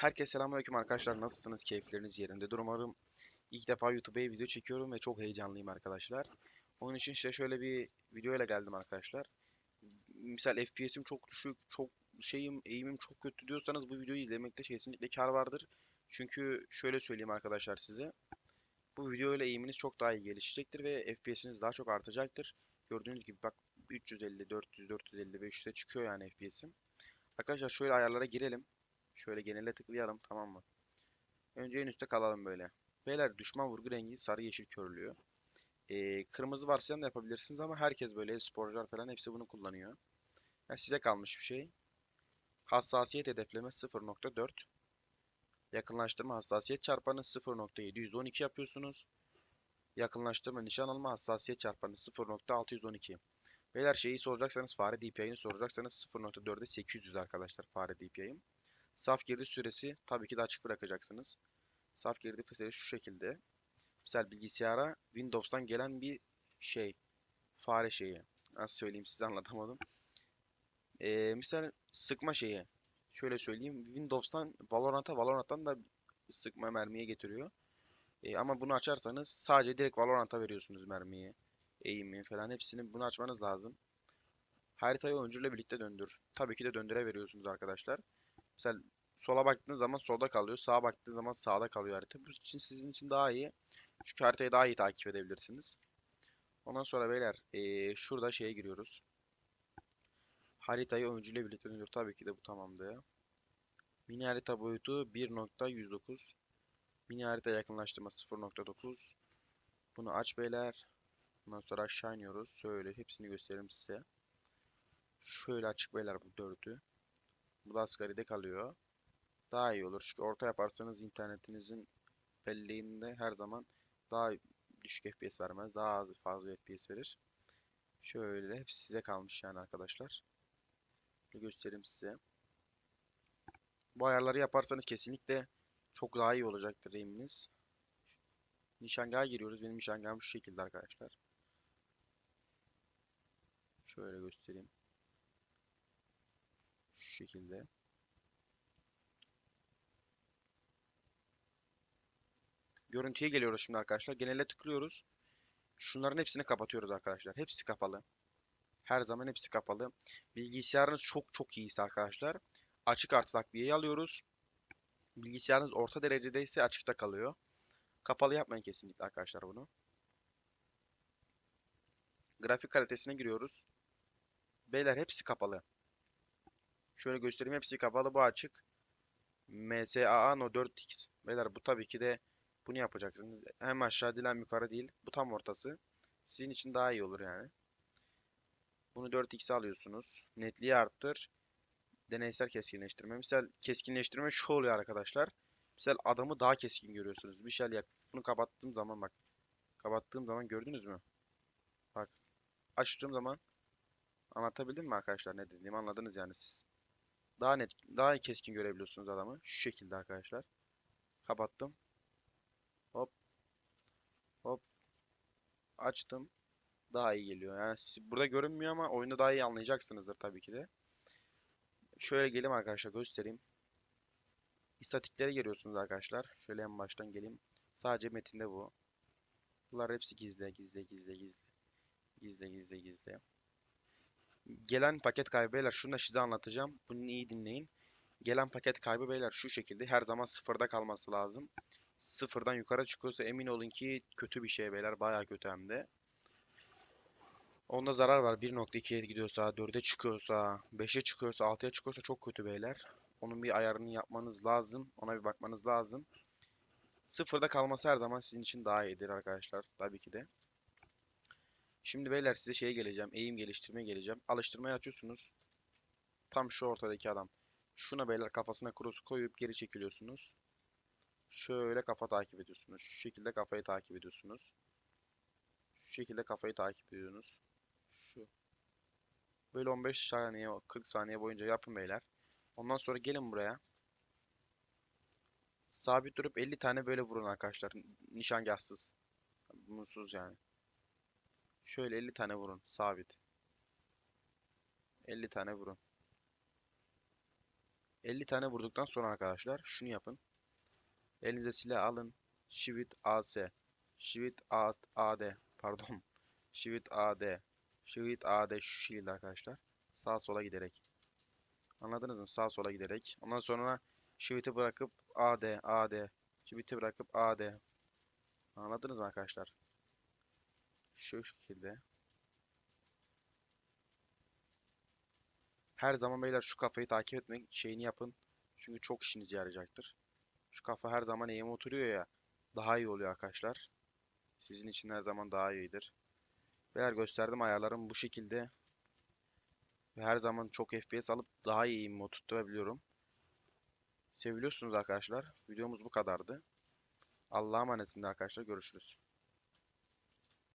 Herkese selamünaleyküm arkadaşlar. Nasılsınız? Keyifleriniz yerindedir. Umarım ilk defa YouTube'a video çekiyorum ve çok heyecanlıyım arkadaşlar. Onun için size şöyle bir video ile geldim arkadaşlar. Misal FPS'im çok düşük, çok şeyim, eğimim çok kötü diyorsanız bu videoyu izlemekte kesinlikle kar vardır. Çünkü şöyle söyleyeyim arkadaşlar size. Bu video ile eğiminiz çok daha iyi gelişecektir ve FPS'iniz daha çok artacaktır. Gördüğünüz gibi bak 350, 400, 450, 500'e çıkıyor yani FPS'im. Arkadaşlar şöyle ayarlara girelim. Şöyle genele tıklayalım tamam mı? Önce en üstte kalalım böyle. Beyler düşman vurgu rengi sarı yeşil körlüyor. Ee, kırmızı varsayım da yapabilirsiniz ama herkes böyle sporcular falan hepsi bunu kullanıyor. Yani size kalmış bir şey. Hassasiyet hedefleme 0.4. Yakınlaştırma hassasiyet çarpanı 0.712 yapıyorsunuz. Yakınlaştırma nişan alma hassasiyet çarpanı 0.612. Beyler şeyi soracaksanız fare DPI'ni soracaksanız 0.4'e 800 arkadaşlar fare DPI'm. Saf girdi süresi tabii ki de açık bırakacaksınız. Saf girdi süresi şu şekilde. Mesela bilgisayara Windows'tan gelen bir şey. Fare şeyi. Nasıl söyleyeyim size anlatamadım. Ee, misal sıkma şeyi. Şöyle söyleyeyim. Windows'tan Valorant'a Valorant'tan da sıkma mermiye getiriyor. Ee, ama bunu açarsanız sadece direkt Valorant'a veriyorsunuz mermiyi. Eğimi falan hepsini bunu açmanız lazım. Haritayı oyuncuyla birlikte döndür. Tabii ki de döndüre veriyorsunuz arkadaşlar. Mesela sola baktığınız zaman solda kalıyor. Sağa baktığınız zaman sağda kalıyor harita. Bu için sizin için daha iyi. Çünkü haritayı daha iyi takip edebilirsiniz. Ondan sonra beyler eee, şurada şeye giriyoruz. Haritayı oyuncuyla birlikte döndür. Tabii ki de bu tamamdı. Mini harita boyutu 1.109. Mini harita yakınlaştırma 0.9. Bunu aç beyler. Ondan sonra aşağı iniyoruz. Şöyle hepsini göstereyim size. Şöyle açık beyler bu dördü. Bu da asgaride kalıyor. Daha iyi olur. Çünkü orta yaparsanız internetinizin belleğinde her zaman daha düşük FPS vermez. Daha az fazla FPS verir. Şöyle hepsi size kalmış yani arkadaşlar. Bir göstereyim size. Bu ayarları yaparsanız kesinlikle çok daha iyi olacaktır aim'iniz. Nişangaha giriyoruz. Benim nişangahım şu şekilde arkadaşlar. Şöyle göstereyim. Şu şekilde. Görüntüye geliyoruz şimdi arkadaşlar. Genele tıklıyoruz. Şunların hepsini kapatıyoruz arkadaşlar. Hepsi kapalı. Her zaman hepsi kapalı. Bilgisayarınız çok çok iyiyse arkadaşlar. Açık artı takviyeyi alıyoruz. Bilgisayarınız orta derecedeyse açıkta kalıyor. Kapalı yapmayın kesinlikle arkadaşlar bunu. Grafik kalitesine giriyoruz. Beyler hepsi kapalı. Şöyle göstereyim hepsi kapalı bu açık. MSAA No 4X. Beyler bu tabii ki de bunu yapacaksınız. Hem aşağı değil hem yukarı değil. Bu tam ortası. Sizin için daha iyi olur yani. Bunu 4x'e alıyorsunuz. Netliği arttır. Deneysel keskinleştirme. Misal keskinleştirme şu oluyor arkadaşlar. Misal adamı daha keskin görüyorsunuz. Bir şey yak. Bunu kapattığım zaman bak. Kapattığım zaman gördünüz mü? Bak. Açtığım zaman anlatabildim mi arkadaşlar ne dediğimi anladınız yani siz. Daha net, daha keskin görebiliyorsunuz adamı. Şu şekilde arkadaşlar. Kapattım. Açtım. Daha iyi geliyor. Yani burada görünmüyor ama oyunda daha iyi anlayacaksınızdır tabii ki de. Şöyle geleyim arkadaşlar göstereyim. İstatiklere giriyorsunuz arkadaşlar. Şöyle en baştan geleyim. Sadece metinde bu. Bunlar hepsi gizli, gizli, gizli, gizli. Gizli, gizli, gizli. Gelen paket kaybı beyler şunu da size anlatacağım. Bunu iyi dinleyin. Gelen paket kaybı beyler şu şekilde her zaman sıfırda kalması lazım. Sıfırdan yukarı çıkıyorsa emin olun ki kötü bir şey beyler. Bayağı kötü hem de. Onda zarar var. 1.2'ye gidiyorsa, 4'e çıkıyorsa, 5'e çıkıyorsa, 6'ya çıkıyorsa çok kötü beyler. Onun bir ayarını yapmanız lazım. Ona bir bakmanız lazım. Sıfırda kalması her zaman sizin için daha iyidir arkadaşlar. Tabii ki de. Şimdi beyler size şeye geleceğim. Eğim geliştirmeye geleceğim. Alıştırmayı açıyorsunuz. Tam şu ortadaki adam. Şuna beyler kafasına cross koyup geri çekiliyorsunuz. Şöyle kafa takip ediyorsunuz. Şu şekilde kafayı takip ediyorsunuz. Şu şekilde kafayı takip ediyorsunuz. Şu. Böyle 15 saniye, 40 saniye boyunca yapın beyler. Ondan sonra gelin buraya. Sabit durup 50 tane böyle vurun arkadaşlar. Nişangahsız. Bunsuz yani. Şöyle 50 tane vurun. Sabit. 50 tane vurun. 50 tane vurduktan sonra arkadaşlar şunu yapın. Elinize silah alın. Shift AS. A- AD. Pardon. Shift AD. Shift AD şu şekilde arkadaşlar. Sağa sola giderek. Anladınız mı? Sağa sola giderek. Ondan sonra Shift'i bırakıp AD, AD. Shift'i bırakıp AD. Anladınız mı arkadaşlar? Şu şekilde. Her zaman beyler şu kafayı takip etmek şeyini yapın. Çünkü çok işinize yarayacaktır. Şu kafa her zaman eğime oturuyor ya. Daha iyi oluyor arkadaşlar. Sizin için her zaman daha iyidir. Beyler gösterdim ayarlarım bu şekilde. Ve her zaman çok FPS alıp daha iyi aim tutturabiliyorum. Seviliyorsunuz arkadaşlar. Videomuz bu kadardı. Allah'a emanetsiniz arkadaşlar. Görüşürüz.